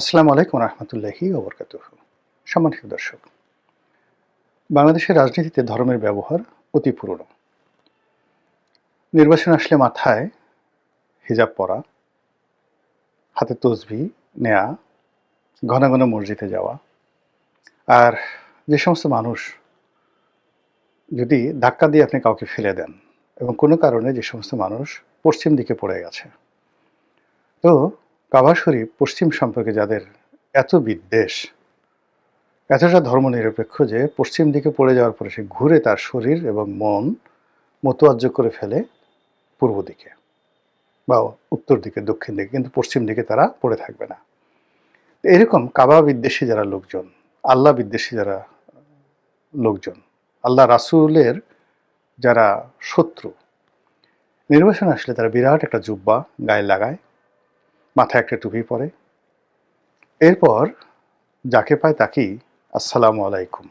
আসসালামু আলাইকুম রহমতুল্লাহি ওবরকাত সম্মানিত দর্শক, বাংলাদেশের রাজনীতিতে ধর্মের ব্যবহার অতি পুরনো। নির্বাচন আসলে মাথায় হিজাব পরা, হাতে তসবি নেয়া, ঘন ঘন মসজিদে যাওয়া, আর যে সমস্ত মানুষ যদি ধাক্কা দিয়ে আপনি কাউকে ফেলে দেন এবং কোনো কারণে যে সমস্ত মানুষ পশ্চিম দিকে পড়ে গেছে, তো কাবা শরীফ পশ্চিম সম্পর্কে যাদের এত বিদ্বেষ, এতটা ধর্মনিরপেক্ষ যে পশ্চিম দিকে পড়ে যাওয়ার পরে সে ঘুরে তার শরীর এবং মন মতোয়াজ্য করে ফেলে পূর্ব দিকে বা উত্তর দিকে, দক্ষিণ দিকে, কিন্তু পশ্চিম দিকে তারা পড়ে থাকবে না। এরকম কাবা বিদ্বেষী যারা লোকজন, আল্লাহ বিদ্বেষী যারা লোকজন, আল্লাহ রাসুলের যারা শত্রু নির্বাচন আসলে তারা বিরাট একটা জুব্বা গায়ে লাগায়। মাথায় একটা টুপি পরে। এরপর যাকে পায় তাকেই আসসালামু আলাইকুম,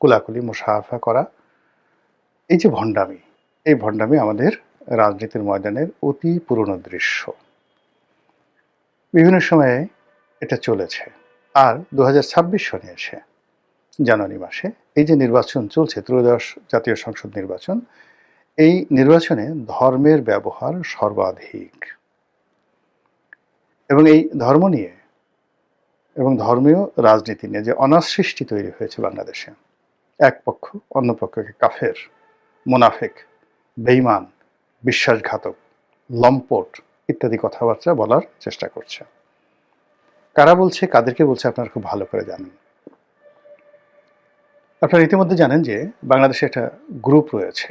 কুলাকুলি, মুসাফা করা। এই যে ভণ্ডামি, এই ভণ্ডামি আমাদের রাজনীতির ময়দানের অতি পুরনো দৃশ্য। বিভিন্ন সময়ে এটা চলেছে। আর দু হাজার ছাব্বিশ সনে এসে, জানুয়ারি মাসে, এই যে নির্বাচন চলছে, ত্রয়োদশ জাতীয় সংসদ নির্বাচন, এই নির্বাচনে ধর্মের ব্যবহার সর্বাধিক। এবং এই ধর্ম নিয়ে, এবং ধর্মীয় রাজনীতি নিয়ে যে অনাসৃষ্টি তৈরি হয়েছে বাংলাদেশে, এক পক্ষ অন্য পক্ষকে কাফের, মোনাফেক বেইমান বিশ্বাসঘাতক, লম্পট ইত্যাদি কথাবার্তা বলার চেষ্টা করছে। কারা বলছে, কাদেরকে বলছে, আপনারা খুব ভালো করে জানেন। আপনারা ইতিমধ্যে জানেন যে বাংলাদেশে একটা গ্রুপ রয়েছে,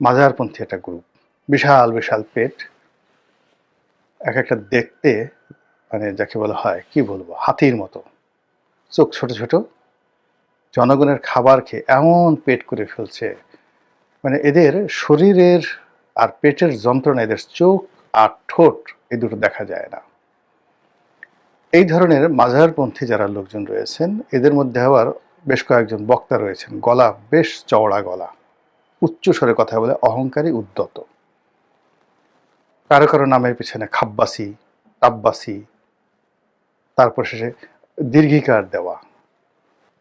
মাজারপন্থী একটা গ্রুপ, বিশাল বিশাল পেট এক একটা দেখতে মানে যাকে বলা হয়, কি বলব, হাতির মতো। চোখ ছোট ছোট। জনগণের খাবার খেয়ে এমন পেট করে ফেলছে। মানে এদের শরীরের আর পেটের যন্ত্রণা, এদের চোখ আর ঠোঁট, এই দুটো দেখা যায় না। এই ধরনের মাঝারপন্থী যারা লোকজন রয়েছেন, এদের মধ্যে আবার বেশ কয়েকজন বক্তা রয়েছেন। গলা বেশ চওড়া গলা। উচ্চ স্বরে কথা বলে অহংকারী উদ্যত। কারও কারও নামের পিছনে খাব্বাসি, তাব্বাসি, তারপর শেষে দীর্ঘিকার দেওয়া,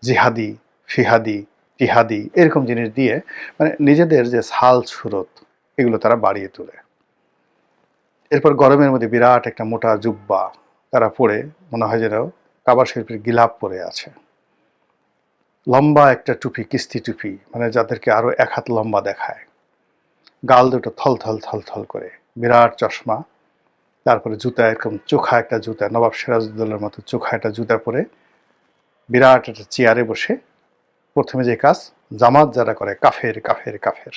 জিহাদি, ফিহাদি, টিহাদি, এরকম জিনিস দিয়ে মানে নিজেদের যে সাল সুরত, এগুলো তারা বাড়িয়ে তোলে। এরপর গরমের মধ্যে বিরাট একটা মোটা জুব্বা তারা পরে, মনে হয় যেন কাবার শিল্পীর গিলাপ পরে আছে। লম্বা একটা টুপি, কিস্তি টুপি মানে যাদেরকে আরও এক হাত লম্বা দেখায়। গাল দুটো থল থল থল থল করে। বিরাট চশমা, তারপরে জুতা, এরকম চোখা একটা জুতা, নবাব সিরাজউদ্দৌলার মতো চোখা একটা জুতা পরে বিরাট একটা চেয়ারে বসে প্রথমে যে কাজ, জামাত যারা করে, কাফের কাফের কাফের।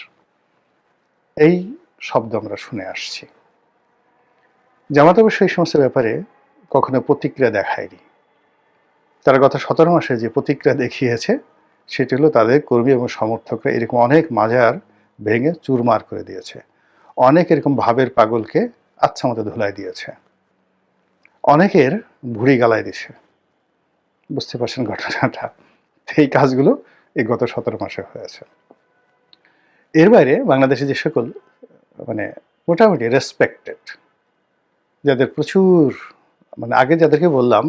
এই শব্দ আমরা শুনে আসছি। জামাত অবশ্য এই সমস্ত ব্যাপারে কখনো প্রতিক্রিয়া দেখায়নি। তারা গত সতেরো মাসে যে প্রতিক্রিয়া দেখিয়েছে, সেটি হলো তাদের কর্মী এবং সমর্থকরা এরকম অনেক মাজার ভেঙে চুরমার করে দিয়েছে। অনেক এরকম ভাবের পাগলকে আচ্ছা মতো ধুলাই দিয়েছে। অনেকের ভুড়ি গালায় দিছে বুঝতে পারছেন ঘটনাটা? এই কাজগুলো এই গত সতেরো মাসে হয়েছে। এর বাইরে বাংলাদেশে যে সকল মানে মোটামুটি রেসপেক্টেড যাদের প্রচুর মানে আগে যাদেরকে বললাম,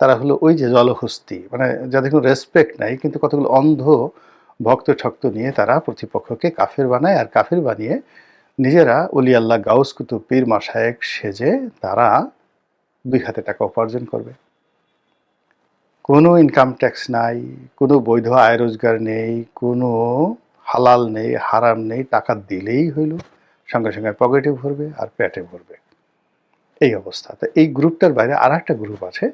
তারা হলো ওই যে জলহস্তি মানে যাদের কোনো রেসপেক্ট নাই, কিন্তু কতগুলো অন্ধ ভক্ত ঠক্ত নিয়ে তারা প্রতিপক্ষকে কাফের বানায় আর কাফের বানিয়ে নিজেরা অলি আল্লাহ গাউস কুতু পীর মাসায়েক সেজে তারা দুই হাতে টাকা উপার্জন করবে। কোনো ইনকাম ট্যাক্স নাই, কোনো বৈধ আয় রোজগার নেই, কোনো হালাল নেই, হারাম নেই, টাকা দিলেই হইল, সঙ্গে সঙ্গে পকেটে ভরবে আর পেটে ভরবে। এই অবস্থা। তো এই গ্রুপটার বাইরে আর একটা গ্রুপ আছে,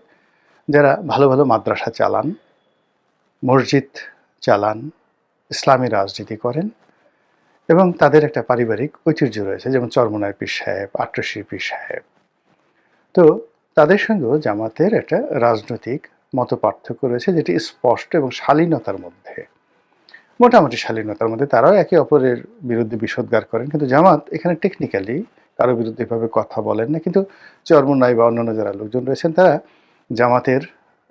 যারা ভালো ভালো মাদ্রাসা চালান, মসজিদ চালান, ইসলামী রাজনীতি করেন এবং তাদের একটা পারিবারিক ঐতিহ্য রয়েছে, যেমন চরমনায় পীর সাহেব আট্রসির পীর সাহেব। তো তাদের সঙ্গেও জামাতের একটা রাজনৈতিক মত পার্থক্য রয়েছে, যেটি স্পষ্ট এবং শালীনতার মধ্যে। মোটামুটি শালীনতার মধ্যে তারাও একে অপরের বিরুদ্ধে বিষোদ্গার করেন, কিন্তু জামাত এখানে টেকনিক্যালি কারও বিরুদ্ধে এভাবে কথা বলেন না। কিন্তু চরমনাই বা অন্যান্য যারা লোকজন রয়েছেন, তারা জামাতের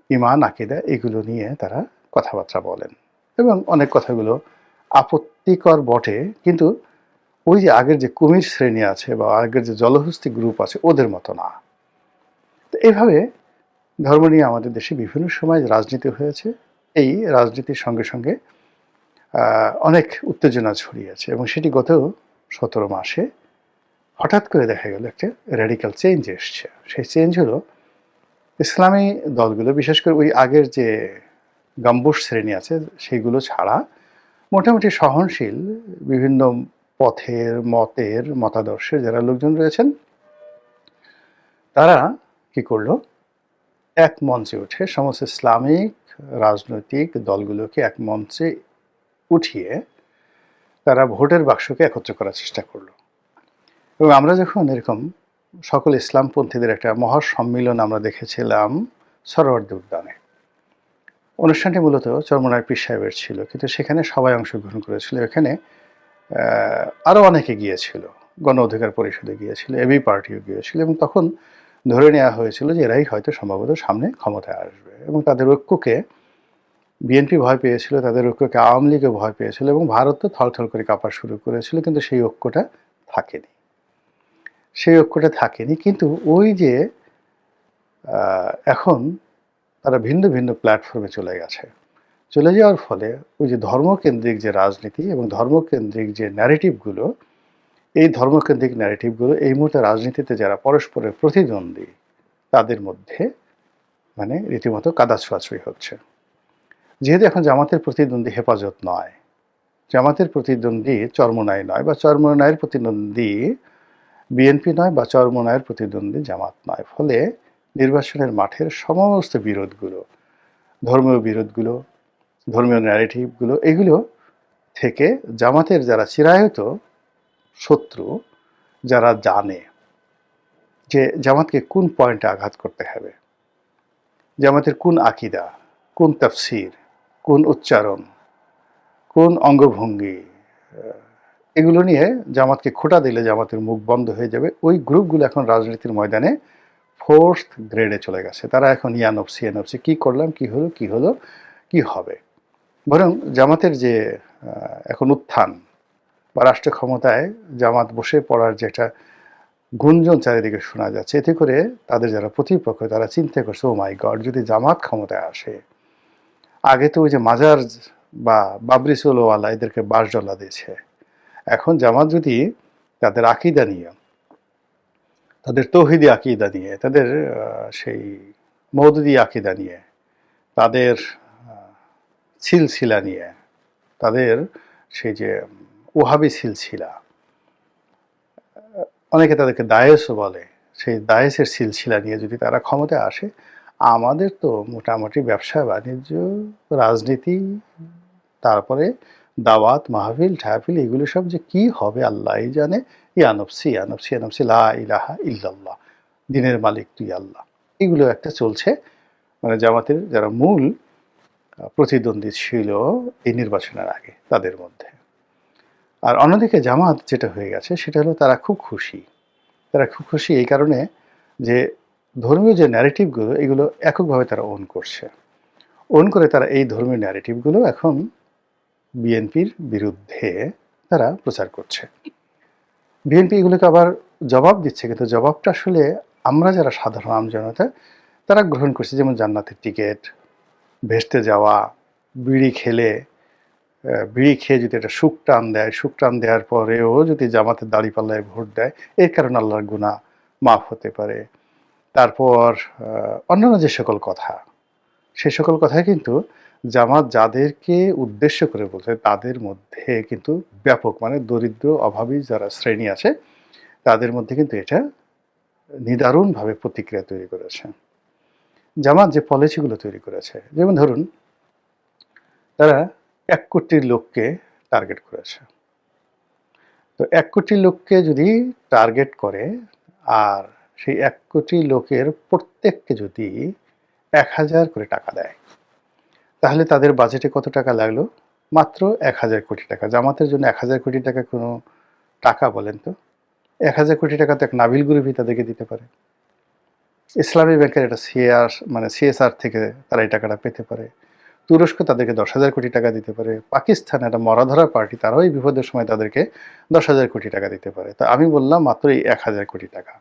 ইমান আকিদা এগুলো নিয়ে তারা কথাবার্তা বলেন। এবং অনেক কথাগুলো আপত্তিকর বটে, কিন্তু ওই যে আগের যে কুমির শ্রেণি আছে বা আগের যে জলহস্তি গ্রুপ আছে, ওদের মতো না। তো এইভাবে ধর্ম নিয়ে আমাদের দেশে বিভিন্ন সময় রাজনীতি হয়েছে। এই রাজনীতির সঙ্গে সঙ্গে অনেক উত্তেজনা ছড়িয়েছে এবং সেটি গত সতেরো মাসে হঠাৎ করে দেখা গেল একটা র্যাডিক্যাল চেঞ্জ এসছে। সেই চেঞ্জ হলো ইসলামী দলগুলো, বিশেষ করে ওই আগের যে গাম্বুস শ্রেণি আছে, সেইগুলো ছাড়া মোটামুটি সহনশীল বিভিন্ন পথের, মতের, মতাদর্শের যারা লোকজন রয়েছেন, তারা কি করল? এক মঞ্চে উঠে সমস্ত ইসলামিক, রাজনৈতিক দলগুলোকে এক মঞ্চে উঠিয়ে তারা ভোটের বাক্সকে একত্র করার চেষ্টা করল। এবং আমরা যখন এরকম সকল ইসলামপন্থীদের একটা মহাসম্মিলন আমরা দেখেছিলাম সরোয়ার্দী উদ্যানে অনুষ্ঠানটি মূলত চরমনায় পীর সাহেবের ছিল, কিন্তু সেখানে সবাই অংশগ্রহণ করেছিল। এখানে আরও অনেকে গিয়েছিল, গণ অধিকার পরিষদে গিয়েছিল, এবি পার্টিও গিয়েছিল, এবং তখন ধরে নেওয়া হয়েছিল যে এরাই হয়তো সম্ভবত সামনে ক্ষমতায় আসবে। এবং তাদের ঐক্যকে, বিএনপি ভয় পেয়েছিল, তাদের ঐক্যকে আওয়ামী লীগও ভয় পেয়েছিল, এবং ভারত তো থলথল করে কাঁপা শুরু করেছিল, কিন্তু সেই ঐক্যটা থাকেনি। সেই ঐক্যটা থাকেনি, কিন্তু ওই যে এখন তারা ভিন্ন ভিন্ন প্ল্যাটফর্মে চলে গেছে। চলে যাওয়ার ফলে ওই যে ধর্মকেন্দ্রিক যে রাজনীতি এবং ধর্মকেন্দ্রিক যে ন্যারেটিভগুলো এই ধর্মকেন্দ্রিক ন্যারেটিভগুলো এই মুহূর্তে রাজনীতিতে যারা পরস্পরের প্রতিদ্বন্দ্বী, তাদের মধ্যে মানে রীতিমতো কাদা ছোঁয়াছুঁই হচ্ছে। যেহেতু এখন জামাতের প্রতিদ্বন্দ্বী হেফাজত নয়, জামাতের প্রতিদ্বন্দ্বী চর্মনায় নয় বা চর্মনায়ের প্রতিদ্বন্দ্বী বিএনপি নয় বা চর্মনায়ের প্রতিদ্বন্দ্বী জামাত নয়। ফলে নির্বাচনের মাঠের সমস্ত বিরোধগুলো, ধর্মীয় বিরোধগুলো, ধর্মীয় ন্যারেটিভগুলো এগুলো থেকে জামাতের যারা চিরায়ত শত্রু, যারা জানে যে জামাতকে কোন পয়েন্টে আঘাত করতে হবে, জামাতের কোন আকিদা, কোন তাফসির, কোন উচ্চারণ, কোন অঙ্গভঙ্গি, এগুলো নিয়ে জামাতকে খোটা দিলে জামাতের মুখ বন্ধ হয়ে যাবে। ওই গ্রুপগুলো এখন রাজনীতির ময়দানে ফোর্থ গ্রেডে চলে গেছে। তারা এখন ইয়ানফসি ইয়ানফসি কি করলাম, কি হলো কি হলো, কি হবে? বরং জামাতের যে এখন উত্থান বা রাষ্ট্র ক্ষমতায় জামাত বসে পড়ার যে একটা গুঞ্জন চারিদিকে শোনা যাচ্ছে, এতে করে তাদের যারা প্রতিপক্ষ, তারা চিন্তা করছে ও মাই গড যদি জামাত ক্ষমতায় আসে, আগে তো ওই যে মাজার বা বাবরি সোলোওয়ালা এদেরকে বাসডলা দিয়েছে। এখন জামাত যদি তাদের আকিদা নিয়ে তাদের তৌহিদি আকিদা নিয়ে তাদের সেই মৌদুদি আকিদা নিয়ে, তাদের সিলসিলা নিয়ে, তাদের সেই যে ওহাবি সিলসিলা অনেকে তাদেরকে দায়েসও বলে, সেই দায়েসের সিলসিলা নিয়ে যদি তারা ক্ষমতায় আসে, আমাদের তো মোটামুটি ব্যবসা, বাণিজ্য, রাজনীতি, তারপরে দাওয়াত, মাহফিল, ঠাহফিল, এগুলো সব যে কি হবে আল্লাহ জানে ইয়ানফসি ইয়ানফসি ইয়ানফসি লা ইলাহা ইল্লাল্লাহ, দিনের মালিক তুই আল্লাহ। এগুলো একটা চলছে মানে জামাতের যারা মূল প্রতিদ্বন্দ্বী ছিল এই নির্বাচনের আগে, তাদের মধ্যে। আর অন্যদিকে জামাত যেটা হয়ে গেছে, সেটা হলো তারা খুব খুশি। তারা খুব খুশি এই কারণে যে ধর্মীয় যে ন্যারেটিভগুলো এগুলো এককভাবে তারা ওন করছে। ওন করে তারা এই ধর্মীয় ন্যারেটিভগুলো এখন বিএনপির বিরুদ্ধে তারা প্রচার করছে। বিএনপি এগুলোকে আবার জবাব দিচ্ছে, কিন্তু জবাবটা আসলে আমরা যারা সাধারণ আমজনতা তারা গ্রহণ করছে যেমন জান্নাতের টিকিট, ভেস্তে যাওয়া, বিড়ি খেলে বিড়ি খেয়ে যদি একটা সুখ টান দেয়, সুখ টান দেওয়ার পরেও যদি জামাতের দাড়িপাল্লায় ভোট দেয়, এর কারণে আল্লাহর গুণা মাফ হতে পারে। তারপর অন্যান্য যে সকল কথা, সে সকল কথাই কিন্তু জামাত যাদেরকে উদ্দেশ্য করে বলছে, তাদের মধ্যে কিন্তু ব্যাপক মানে দরিদ্র, অভাবী যারা শ্রেণি আছে, তাদের মধ্যে কিন্তু এটা নিদারুণভাবে প্রতিক্রিয়া তৈরি করেছে। জামাত যে পলিসিগুলো তৈরি করেছে, যেমন ধরুন, তারা এক কোটি লোককে টার্গেট করেছে। তো এক কোটি লোককে যদি টার্গেট করে, আর সেই এক কোটি লোকের প্রত্যেককে যদি এক হাজার করে টাকা দেয় তাহলে তাদের বাজেটে কত টাকা লাগল? মাত্র এক হাজার কোটি টাকা। জামাতের জন্য এক হাজার কোটি টাকা কোনো টাকা বলেন তো? এক হাজার কোটি টাকা তো এক নাবিল গ্রুপই তাদেরকে দিতে পারে। ইসলামী ব্যাংকের একটা সিএআর মানে সিএসআর থেকে তারা এই টাকাটা পেতে পারে। তুরস্ক তাদেরকে দশ হাজার কোটি টাকা দিতে পারে। পাকিস্তান একটা মরাধরা পার্টি, তারাও এই বিপদের সময় তাদেরকে দশ হাজার কোটি টাকা দিতে পারে। তা আমি বললাম মাত্র এই এক হাজার কোটি টাকা।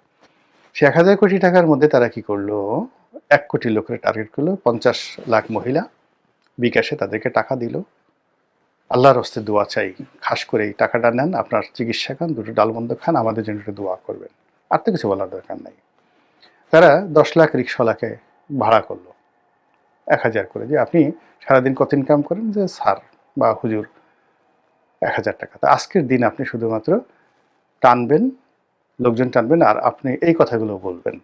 সে এক হাজার কোটি টাকার মধ্যে তারা কি করল? এক কোটি লোকের টার্গেট করল, পঞ্চাশ লাখ মহিলা বিকাশে তাদেরকে টাকা দিল। আল্লাহর হস্তে দোয়া চাই। খাস করে এই টাকাটা নেন, আপনার চিকিৎসা খান, দুটো ডালবন্ধ খান, আমাদের জন্য একটু দোয়া করবেন। আর তো কিছু বলার দরকার নেই। তারা দশ লাখ রিক্সাওয়ালাকে ভাড়া করল। এক হাজার করে। যে আপনি সারাদিন কত ইনকাম করেন? যে স্যার বা হুজুর, এক হাজার টাকা। তা আজকের দিন আপনি শুধুমাত্র টানবেন, লোকজন টানবেন, আর আপনি এই কথাগুলো বলবেন।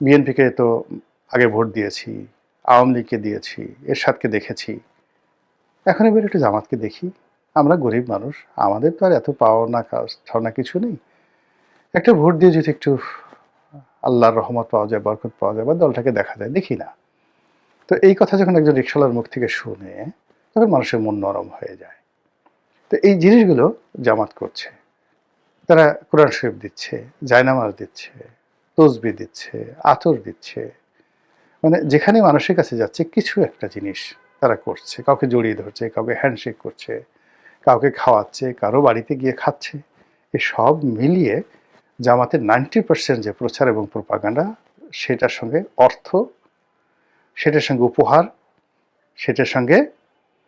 বিএনপিকে তো আগে ভোট দিয়েছি আওয়ামী লীগকে দিয়েছি, এরশাদকে দেখেছি। এখন এবার একটু জামাতকে দেখি। আমরা গরিব মানুষ, আমাদের তো আর এত পাওনা খাওয়া কিছু নেই। একটা ভোট দিয়ে যদি একটু আল্লাহর রহমত পাওয়া যায়, বরকত পাওয়া যায়, বা দলটাকে দেখা যায়, দেখি না। তো এই কথা যখন একজন রিক্সালার মুখ থেকে শুনে, তখন মানুষের মন নরম হয়ে যায়। তো এই জিনিসগুলো জামাত করছে। তারা কোরআন শরীফ দিচ্ছে, জায়নামাজ দিচ্ছে, তসবি দিচ্ছে, আতর দিচ্ছে মানে যেখানে মানুষের কাছে যাচ্ছে কিছু একটা জিনিস তারা করছে। কাউকে জড়িয়ে ধরছে, কাউকে হ্যান্ডশেক করছে, কাউকে খাওয়াচ্ছে, কারও বাড়িতে গিয়ে খাচ্ছে। এ সব মিলিয়ে জামাতের নাইনটি পার্সেন্ট যে প্রচার এবং প্রপাগান্ডা সেটার সঙ্গে অর্থ, সেটার সঙ্গে উপহার, সেটার সঙ্গে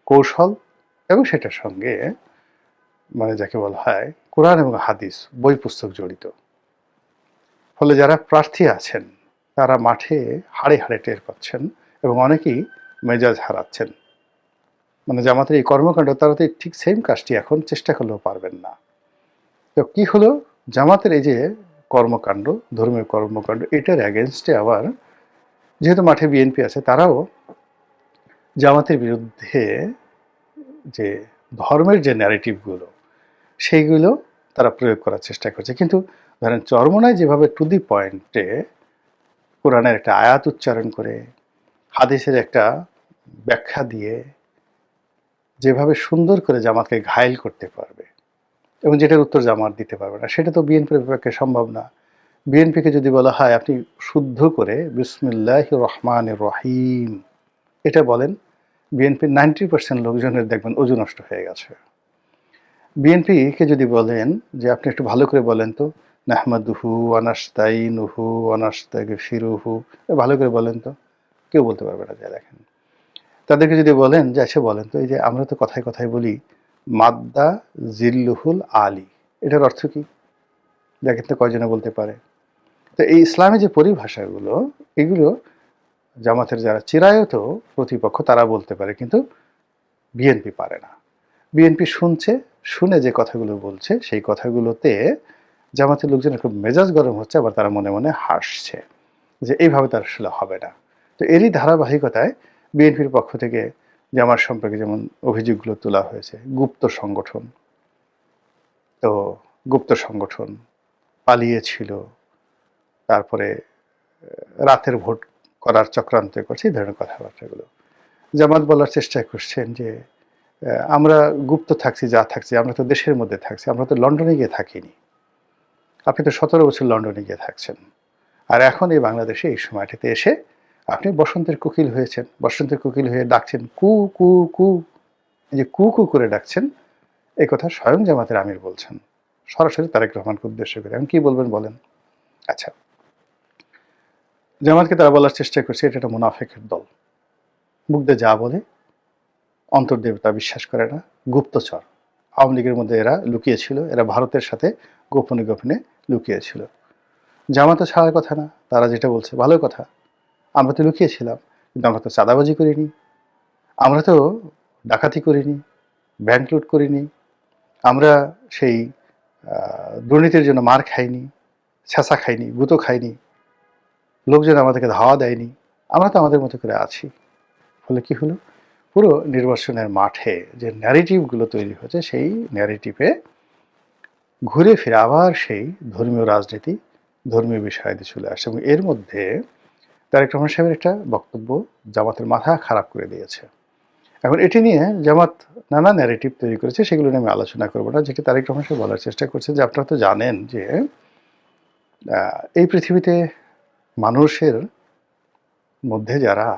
কৌশল এবং সেটার সঙ্গে মানে যাকে বলা হয় কোরআন এবং হাদিস বই পুস্তক জড়িত। ফলে যারা প্রার্থী আছেন তারা মাঠে হাড়ে হাড়ে টের পাচ্ছেন এবং অনেকেই মেজাজ হারাচ্ছেন। মানে জামাতের এই কর্মকাণ্ড, তারা তো ঠিক সেম কাজটি এখন চেষ্টা করলেও পারবেন না। তো কি হলো? জামাতের এই যে কর্মকাণ্ড, ধর্মীয় কর্মকাণ্ড, এটার অ্যাগেনস্টে আবার যেহেতু মাঠে বিএনপি আছে, তারাও জামাতের বিরুদ্ধে যে ধর্মের যে ন্যারেটিভগুলো সেইগুলো তারা প্রয়োগ করার চেষ্টা করছে। কিন্তু ধরেন চরমনায় যেভাবে টু দি পয়েন্টে কোরআনের একটা আয়াত উচ্চারণ করে, হাদিসের একটা ব্যাখ্যা দিয়ে যেভাবে সুন্দর করে জামাতকে ঘায়েল করতে পারবে এবং যেটার উত্তর জামাত দিতে পারবে না, সেটা তো বিএনপির পক্ষে সম্ভব না। বিএনপিকে যদি বলা হয়, আপনি শুদ্ধ করে বিসমুল্লাহ রহমান রহিম, এটা বলেন, বিএনপির নাইনটি পার্সেন্ট লোকজনের দেখবেন ওজু নষ্ট হয়ে গেছে। বিএনপিকে যদি বলেন যে, আপনি একটু ভালো করে বলেন তো নাহমাদুহু অনাস্তাই নুহু অনাস্তাকে ফিরুহু ভালো করে বলেন তো, কেউ বলতে পারবে না, যা দেখেন। তাদেরকে যদি বলেন, যে আচ্ছা বলেন তো, এই যে আমরা তো কথায় কথায় বলি, মাদ্দা জিল্লুহুল আলী। এটার অর্থ কি? দেখেন তো কয়জনে বলতে পারে। তো এই ইসলামী যে পরিভাষাগুলো, এগুলো জামাতের যারা চিরায়ত প্রতিপক্ষ, তারা বলতে পারে, কিন্তু বিএনপি পারে না। বিএনপি শুনছে, শুনে যে কথাগুলো বলছে, সেই কথাগুলোতে জামাতের লোকজন একটু মেজাজ গরম হচ্ছে, আবার তারা মনে মনে হাসছে যে এইভাবে তার আসলে হবে না। তো এরই ধারাবাহিকতায় বিএনপির পক্ষ থেকে জামার সম্পর্কে যেমন অভিযোগগুলো তোলা হয়েছে, গুপ্ত সংগঠন। তো গুপ্ত সংগঠন পালিয়েছিল, তারপরে রাতের ভোট করার চক্রান্ত করছে, এই ধরনের কথাবার্তাগুলো। জামাত বলার চেষ্টা করছেন যে, আমরা গুপ্ত থাকছি, যা থাকছি, আমরা তো দেশের মধ্যে থাকছি, আমরা তো লন্ডনে গিয়ে থাকিনি। আপনি তো সতেরো বছর লন্ডনে গিয়ে থাকছেন। আর এখন এই বাংলাদেশে এই সময়টিতে এসে আপনি বসন্তের কোকিল হয়েছেন। বসন্তের কোকিল হয়ে ডাকছেন, কু কু কু। যে কু কু করে ডাকছেন এই কথা স্বয়ং জামাতের আমির বলছেন। সরাসরি তারেক রহমানকে উদ্দেশ্য করে। এখন কি বলবেন বলেন? আচ্ছা। জামাতকে তারা বলার চেষ্টা করছে, এটা একটা মুনাফেকের দল। মুগ্ধে যা বলে, অন্তর্দেবতা বিশ্বাস করে না, গুপ্তচর। আওয়ামী লীগের মধ্যে এরা লুকিয়েছিল, এরা ভারতের সাথে গোপনে গোপনে লুকিয়েছিল জামাতে ছাড়ার কথা না, তারা যেটা বলছে ভালো কথা। আমরা তো লুকিয়েছিলাম, কিন্তু আমরা তো চাঁদাবাজি করিনি। আমরা তো ডাকাতি করিনি, ব্যাংক লুট করিনি। আমরা সেই দুর্নীতির জন্য মার খাইনি, ছেঁচা খাইনি, গুঁতো খাইনি। লোকজন আমাদেরকে ধাওয়া দেয়নি। আমরা তো আমাদের মতো করে আছি। ফলে কি হলো? পুরো নির্বাচনের মাঠে যে ন্যারেটিভগুলো তৈরি হয়েছে, সেই ন্যারেটিভে ঘুরে ফিরে আবার সেই ধর্মীয় রাজনীতি, ধর্মীয় বিষয়াদি চলে আসে এবং এর মধ্যে তারেক রহমান সাহেবের একটা বক্তব্য জামাতের মাথা খারাপ করে দিয়েছে। এখন এটি নিয়ে জামাত নানা ন্যারেটিভ তৈরি করেছে, সেগুলো নিয়ে আমি আলোচনা করব না। যেটি তারেক রহমান সাহেব বলার চেষ্টা করছে যে আপনারা তো জানেন যে এই পৃথিবীতে মানুষের মধ্যে যারা